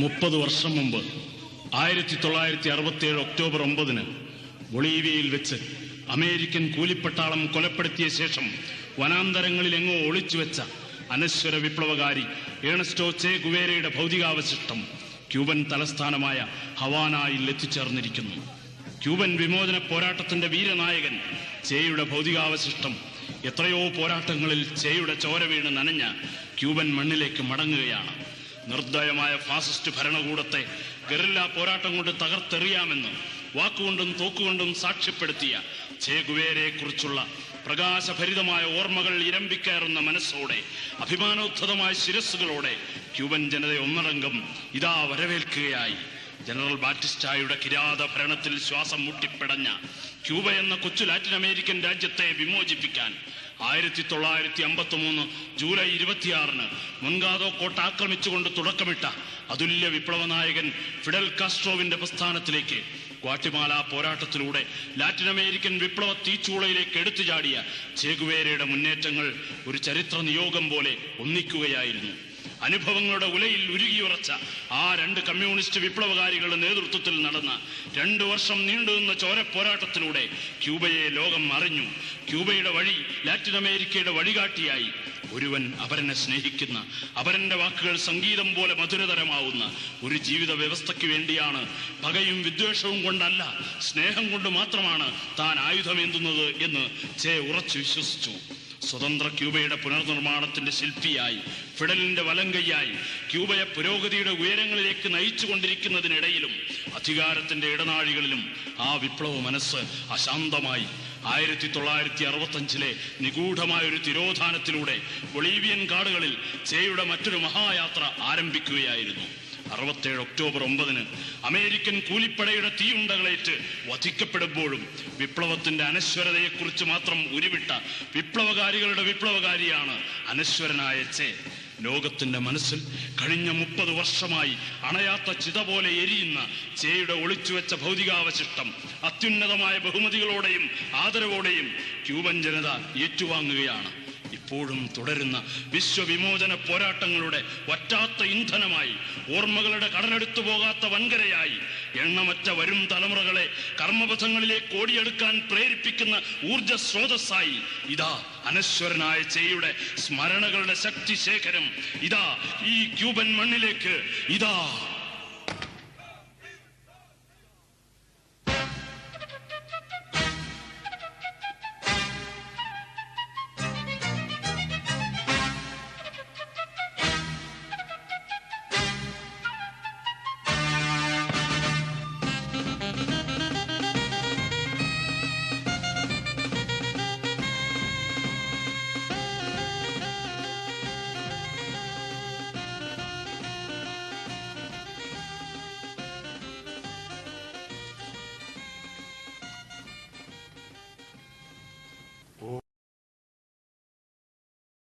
മുപ്പത് വർഷം മുമ്പ് ആയിരത്തി തൊള്ളായിരത്തി അറുപത്തിയേഴ് ഒക്ടോബർ ഒമ്പതിന് ബൊളീവിയയിൽ വെച്ച് അമേരിക്കൻ കൂലിപ്പട്ടാളം കൊലപ്പെടുത്തിയ ശേഷം വനാന്തരങ്ങളിൽ എങ്ങോ ഒളിച്ചു വെച്ച അനശ്വര വിപ്ലവകാരി ഏണസ്റ്റോ ചേ ഗുവേരയുടെ ഭൗതികാവശിഷ്ടം ക്യൂബൻ തലസ്ഥാനമായ ഹവാനായിൽ എത്തിച്ചേർന്നിരിക്കുന്നു. ക്യൂബൻ വിമോചന പോരാട്ടത്തിന്റെ വീരനായകൻ ചേയുടെ ഭൗതികാവശിഷ്ടം എത്രയോ പോരാട്ടങ്ങളിൽ ചേയുടെ ചോര വീണ് നനഞ്ഞ ക്യൂബൻ മണ്ണിലേക്ക് മടങ്ങുകയാണ്. നിർദ്ദയമായ ഫാസിസ്റ്റ് ഭരണകൂടത്തെ ഗറില്ല പോരാട്ടം കൊണ്ട് തകർത്തെറിയാമെന്ന് വാക്കുകൊണ്ടും തോക്കുകൊണ്ടും സാക്ഷ്യപ്പെടുത്തിയ ചേ ഗുവേരയെ കുറിച്ചുള്ള പ്രകാശഭരിതമായ ഓർമ്മകൾ ഇരമ്പിക്കയറുന്ന മനസ്സോടെ അഭിമാനോദ്ധതമായ ശിരസ്സുകളോടെ ക്യൂബൻ ജനത ഒന്നടങ്കം ഇതാ വരവേൽക്കുകയായി. ജനറൽ ബാറ്റിസ്റ്റായുടെ കിരാത ഭരണത്തിൽ ശ്വാസം മുട്ടിപ്പിടഞ്ഞ ക്യൂബ എന്ന കൊച്ചു ലാറ്റിൻ അമേരിക്കൻ രാജ്യത്തെ വിമോചിപ്പിക്കാൻ ആയിരത്തി തൊള്ളായിരത്തി അമ്പത്തി മൂന്ന് ജൂലൈ ഇരുപത്തിയാറിന് മുൻകാതോ കോട്ട ആക്രമിച്ചുകൊണ്ട് തുടക്കമിട്ട അതുല്യ വിപ്ലവ നായകൻ ഫിഡൽ കാസ്ട്രോവിന്റെ പ്രസ്ഥാനത്തിലേക്ക് ഗ്വാട്ടിമാല പോരാട്ടത്തിലൂടെ ലാറ്റിൻ അമേരിക്കൻ വിപ്ലവ തീച്ചൂളയിലേക്ക് എടുത്തു ചാടിയ ചേകുവേരയുടെ മുന്നേറ്റങ്ങൾ ഒരു ചരിത്ര നിയോഗം പോലെ ഒന്നിക്കുകയായിരുന്നു. അനുഭവങ്ങളുടെ ഉലയിൽ ഉരുകിയുറച്ച ആ രണ്ട് കമ്മ്യൂണിസ്റ്റ് വിപ്ലവകാരികളുടെ നേതൃത്വത്തിൽ നടന്ന രണ്ടു വർഷം നീണ്ടുനിന്ന ചോര പോരാട്ടത്തിലൂടെ ക്യൂബയെ ലോകം അറിഞ്ഞു. ക്യൂബയുടെ വഴി ലാറ്റിൻ അമേരിക്കയുടെ വഴികാട്ടിയായി ഒരുവൻ അപരനെ സ്നേഹിക്കുന്ന അപരന്റെ വാക്കുകൾ സംഗീതം പോലെ മധുരതരമാവുന്ന ഒരു ജീവിത വ്യവസ്ഥയ്ക്ക് വേണ്ടിയാണ് പകയും വിദ്വേഷവും കൊണ്ടല്ല സ്നേഹം കൊണ്ട് മാത്രമാണ് താൻ ആയുധമേന്തുന്നത് എന്ന് ചേ ഉറച്ചു വിശ്വസിച്ചു. സ്വതന്ത്ര ക്യൂബയുടെ പുനർനിർമ്മാണത്തിന്റെ ശില്പിയായി ഫിഡലിന്റെ വലങ്കയ്യായി ക്യൂബയെ പുരോഗതിയുടെ ഉയരങ്ങളിലേക്ക് നയിച്ചു കൊണ്ടിരിക്കുന്നതിനിടയിലും അധികാരത്തിന്റെ ഇടനാഴികളിലും ആ വിപ്ലവ മനസ്സ് അശാന്തമായി. ആയിരത്തി തൊള്ളായിരത്തി അറുപത്തഞ്ചിലെ നിഗൂഢമായ ഒരു തിരോധാനത്തിലൂടെ ബൊളീവിയൻ കാടുകളിൽ ചേയുടെ മറ്റൊരു മഹായാത്ര ആരംഭിക്കുകയായിരുന്നു. അറുപത്തേഴ് ഒക്ടോബർ ഒമ്പതിന് അമേരിക്കൻ കൂലിപ്പടയുടെ തീയുണ്ടകളേറ്റ് വധിക്കപ്പെടുമ്പോഴും വിപ്ലവത്തിന്റെ അനശ്വരതയെക്കുറിച്ച് മാത്രം ഉരുവിട്ട വിപ്ലവകാരികളുടെ വിപ്ലവകാരിയാണ് അനശ്വരനായ ചേ. ലോകത്തിന്റെ മനസ്സിൽ കഴിഞ്ഞ മുപ്പത് വർഷമായി അണയാത്ത ചിത പോലെ എരിയുന്ന ചേയുടെ ഒളിച്ചുവെച്ച ഭൗതികാവശിഷ്ടം അത്യുന്നതമായ ബഹുമതികളോടെയും ആദരവോടെയും ക്യൂബൻ ജനത ഏറ്റുവാങ്ങുകയാണ്. ഇപ്പോഴും തുടരുന്ന വിശ്വവിമോചന പോരാട്ടങ്ങളുടെ വറ്റാത്ത ഇന്ധനമായി ഓർമ്മകളുടെ കടലെടുത്തു പോകാത്ത വൻകരയായി എണ്ണമറ്റ വരും തലമുറകളെ കർമ്മപഥങ്ങളിലേക്ക് ഓടിയെടുക്കാൻ പ്രേരിപ്പിക്കുന്ന ഊർജ സ്രോതസ്സായി ഇതാ അനശ്വരനായ ചെയ്യുടെ സ്മരണകളുടെ ശക്തി ശേഖരം ഇതാ ഈ ക്യൂബൻ മണ്ണിലേക്ക് ഇതാ